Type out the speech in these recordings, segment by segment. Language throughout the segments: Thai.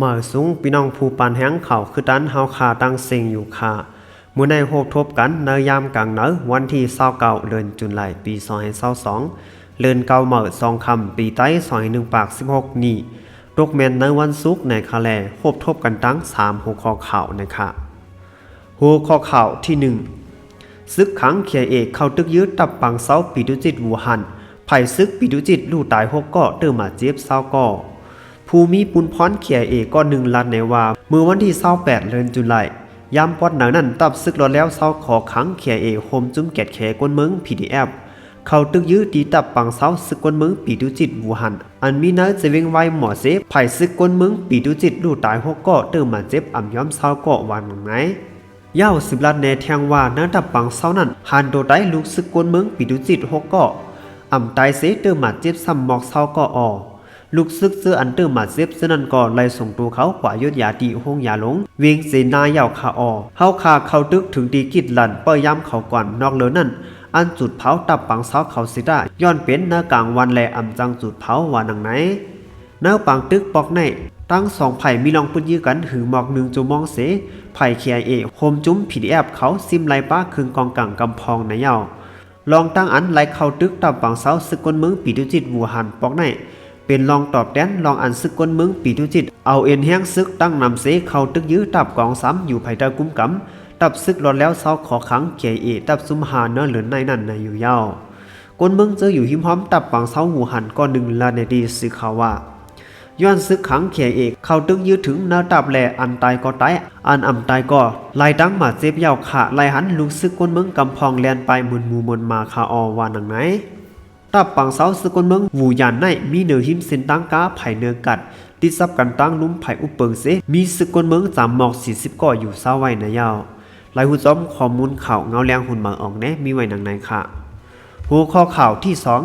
เมื่อสูงพี่น้องผู้ปานแห้งเข่าคือดันเฮาคาตั้งเซ็งอยู่ค่ะมื้อในโฮบทบกันในยามกลางเนอวันที่29เก่าเดือนจุลายปี2022เดือนเก่าเหม่อสองคำปีใต้2001ปาก16นี้ตกแมนในวันศุกร์ในคาแลโฮบทบกันตั้ง3หัวข้อข่าวนะคะหัวข้อข่าวที่หนึ่งซึกขังเขียเอกเข้าตึกยืดตับปังเซาปีดุจิตวูฮันไผ่ซึกปีดุจิตลู่ตายหกก่อเติมมาเจ็บเศร้าก่อ ภูมิปุนพรเขียเอก็หนึ่งลัดในว่าเมื่อวันที่เศร้าแปดเดือนจุลายยามปอดหนังนั้นตับซึกรถแล้วเศร้าขอขังเขียเอโฮมจุ้มแกดแขกวนเมืองพีดีแอฟเขาตึกยืดตีตับปังเซาซึกกวนเมืองปีดุจิตวูฮัน อันมีเนื้อจะเวงไว้หมอเซไผ่ซึกกวนเมืองปีดุจิตลู่ตายหกก่อเติมมาเจ็บอ่ำย้อมเศร้าก่อวันไหนเย้าสิบลัดแนแทงว่านักดับปังเศร้านั้นหันโดได้ลูกซึกกวนเมืองปิดุจิตหกก็อ่ำตายเสเตอร์มาเจ็บซ้ำหมอกเศร้าก็ออ ลูกซึกเสื้ออันเตอร์มาเจ็บเสนั้นก็ไล่ส่งตัวเขากว่ายุดยาดีห้องยาหลง เวียงเสนาเย้าคาออเฮาคาเข้าตึกถึงดีกิดหลันเป้ยย้ำเขาก่อนนอกเลือนั่นอันจุดเผาตับปังเศร้าเขาสิได้ย้อนเป็นหน้ากลางวันแลอ่ำจังจุดเผาว่านังไหนเนื้อปังตึกปอกในตั้งสองไผ่มีลองปุ่นยื้อกันหือหมอกหนึ่งจุมองเสไผ่เคียเอโฮมจุ้มผีแอบเขาซิมไลป้าคึงกองกังกำพองในเยาลองตั้งอันไลเข้าตึกตับปังเสาสึกกนเมืองปีดุจิตวูหันปอกใน เป็นลองตอบแดนลองอันซึกกนมืองปีดุจิต เอาเอ็นแห้งซึกตั้งนำเสเข้าตึกยื้อตับกองซ้ำอยู่ไผ่ตะกุ้มกำตับซึกรอดแล้วเสาขอขังเคียเอตับซุมหาเนื้อเหลือในนั่นในอยู่เย้ากนมืองเจออยู่หิมพร้อมตับปังเสาหูหันก็หนึ่งลาในดีสึกเขาว่าย้อนซึกขังเขียเอก เข้าตึกยืดถึงเนื้อตับแหลอันตายก็ตายอันอ่ำตายก็ไล่ตั้งมาเจ็บยาวขาไล่หันลูกซึกคนเมืองกำพองแลนไปมุนมูมนมาคาออวานังไหน ตับปังเสาซึกคนเมืองวูหยานในมีเนื้อหิมเส้นตั้งกาไผ่เนื้อกัดติดซับกันตั้งลุ่มไผ่อุปเปิงเสมีซึกคนเมืองจามหมอกสี่สิบก่ออยู่เศร้าไว้ในยาวไล่หูจอมข้อมูลข่าวเงาแรงหุ่นบางออกแน่มีไว้นังในค่ะ หัวข้อข่าวที่สอง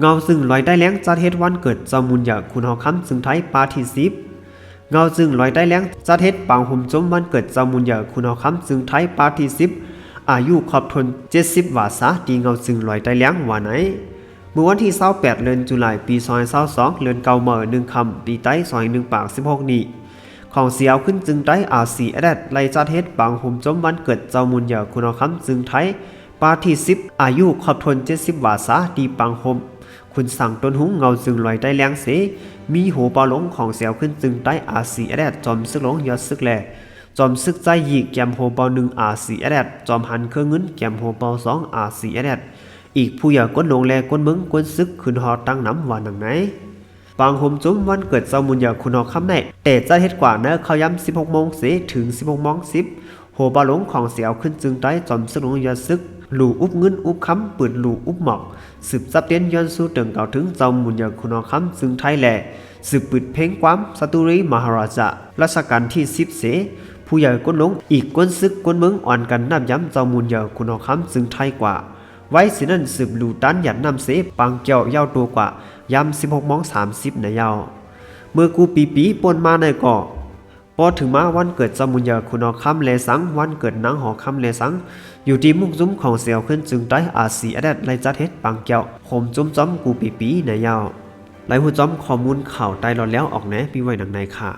เงาซึ่งลอยได้แล้งจัดเฮ็ดวันเกิดจอมุนยาคุณเฮาคำซึ่งไทยปาที่สิบเงาซึ่งลอยได้แล้งจัดเฮ็ดปางหุ่มจมวันเกิดจอมุนยาคุณเฮาคำซึ่งไทยปาที่สิบอายุครอบทน70วาษาตีเงาซึ่งลอยได้แล้งว่าไหน เมื่อวันที่28เดือนตุลาคมปี2022เดือนเก่าเมื่อหนึ่งคำปีใต้21ปาก16 นี้ ของเสียวขึ้นจึงได้อาสีแอดไล่จัดเฮ็ดปางห่มจมวันเกิดเจ้ามุนยาคุณเฮาคำจึงไทยปาที่สิบอายุครอบทน 70วาษาตีปังหมคุณสั่งต้นหุงเงาจึงลอยได้แรงเส มีหูปลาหลงของเสียวขึ้นจึงได้อาสีแอดจอมซึกหลงยอดซึกแลจอมซึกใจหยีกแกมโฮเปาหนึ่งอาสีแอดจอมหันเครื่องเงินแกมโฮเปาสองอาสีแอด อีกผู้อยากก้นลงแลก้นเมืองก้นซึกขึ้นหอตั้งน้ำวันหนังไหนปางหมจุ้มวันเกิดเจ้ามุนยาคุณหอคำในแต่จะเฮ็ดกว่าเนอเขาย้ำ16โมงเสถึง 16โมง10โหปลาหลงของเสียวขึ้นจึงได้จอมซึกหลงยอดซึกหลูอุบเงินอุบคำปืนหลูอุบหมอกสืบซับเตียนย้อนสู้เติงเก่าถึงเจ้ามุนยาคุณอคำซึ่งไทยแหล่สืบปืดเพ่งความสตุรีมหาราชรัชกาลที่สิบเสผู้ใหญ่ก้นลงอีกก้นซึกก้นเมืองอ่อนกันนับย้ำเจ้ามุนยาคุณอคำซึ่งไทยกว่า ไว้สินั่นสืบลูตันหยัดนำเสปังเกี่ยวเย้าตัวกว่ายำสิบหกมองสามสิบในเย้าเมื่อกูปีปีปนมาในก่อพอถึงมาวันเกิดจมุญญาคุณอคำเลสังวันเกิดนางหอคำเลสัง อยู่ที่มุกซุ้มของเสียวขึ้นจึงได้อาสีอแดดไลจัดเฮ็ดปังเกี่ยวโหมจุ้มจ้อมกูปีปีในยาวไลหูจ้อมข้อมูลข่าวไตรอดแล้วออกแหนมีไว้ดังในค่ะ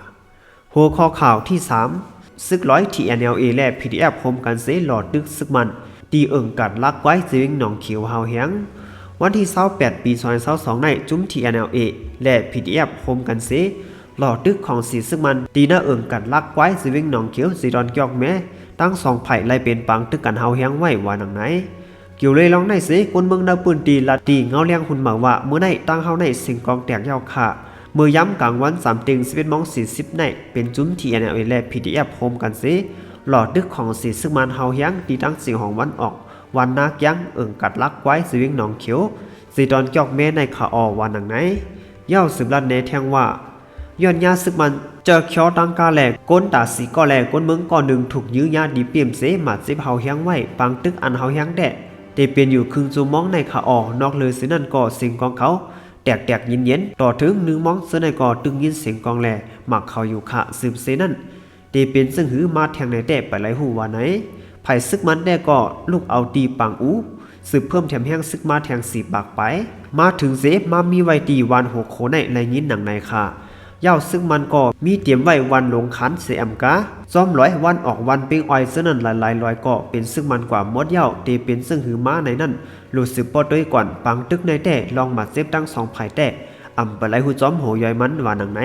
หัวข้อข่าวที่3ซึกร้อย TNLA และ PDF โฮมกันเซหลอดดึกซึกมัน ตีเอิงกัดลักไว้สิวิงหนองเขียวเฮาแหงวันที่28ปี2022ในจุ้ม TNLA และ PDF โฮมกันเซหลอดึกของสีซึกมันตีหน้าเอิงกัดลักไว้สิวิงหนองเขียวสีดอนเกียอกแม้ตั้งสองไผ่ไล่เป็นปังตึกกันเฮาแหงไว้ว่าหนังไหนเกี่ยวเลยลองในเสคนเมืองนาปืนตีละตีเงาเลี้ยงหุ่นหมาว่าเมื่อในตั้งเฮาในสิ่งกองแตกยาวค่ะเมื่อย้ำกลางวันสามติงสิบเอ็ดมองสี่สิบในเป็นจุ้มทีเอ็นเอและพีดีเอฟโฮมกันเส หลอดดึกของสีซึ่งมันเฮาเฮียงตีตั้งสิ่งของวันออก วันนักยังเอิงกัดลักไว้สวิงหนองเขียวสีดอนจอกเมในขาออวันหนังไหนเย่าสืบลันเนแทงว่าย้อนยาซึกมันเจอเขียวตั้งกาแหลกก้นตาสีก็แหลกก้นเมืองก่อนหนึ่งถูกยื้อยาดีเปี่ยมเสหมาจิบเฮาเฮียงไว้ปังตึกอันเฮาเฮียงแดะได้เปลี่ยนอยู่ครึ่งจูมองในขาออกนอกเลยสินั่นก็เสียงกองเขาแตกแตกยินเย็นต่อถึงหนึ่งมองเสนในก็ตึงยินเสียงกองแหล่หมักเขาอยู่ขะสืบเสนั่น ได้เป็นซึ่งหือมาแทงในแต่ไปไหลหูว่าไหนไผ่ซึกมันได้ก็ลูกเอาตีปังอูสืบเพิ่มแถมแห้งซึกมาแทงสีปากไป มาถึงเซฟมามีไวตีวันหัวโคในในยินหนังในค่ะเยาซึ่งมันก็มีเตรียมไว้วันลงขันเสียมกาซ้อมร้อยวันออกวันเปิงอ้อยซึ่งนั้นหลายๆร้อยก็เป็นซึ่งมันกว่ามดเยาวตีเป็นซึ่งหือม้าในนั้นรู้สึกปอด้วยก่อนปังตึกในแต่ลองมาเซฟตั้งสองภายแต่อำปไหลหูจอมโหยอยมันว่าหนังไหน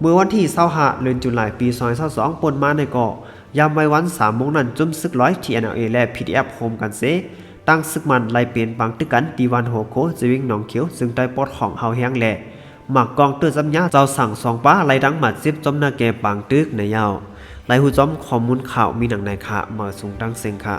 เมื่อวันที่25เดือนตุลาคมปี2022ปนมาในเกาะยามไว้วัน3โมงนั้นจุ่มซึกร้อย TNLA และ PDF โฮมกันเสตั้งซึกมันไล่เปลี่ยนปังตึกกันดีวันโฮโคจะวิ่งหนองเขียวซึ่งได้ปลดของเฮาแฮงแหล่หมักกองเตือจำยาเจ้าสั่งสองป้าไล่ดังหมัดซิบจอมหน้าแกปังตึกในยาวไล่หูจอมข้อมูลข่าวมีหนังในค่ะมาส่งดังเซ็งค่ะ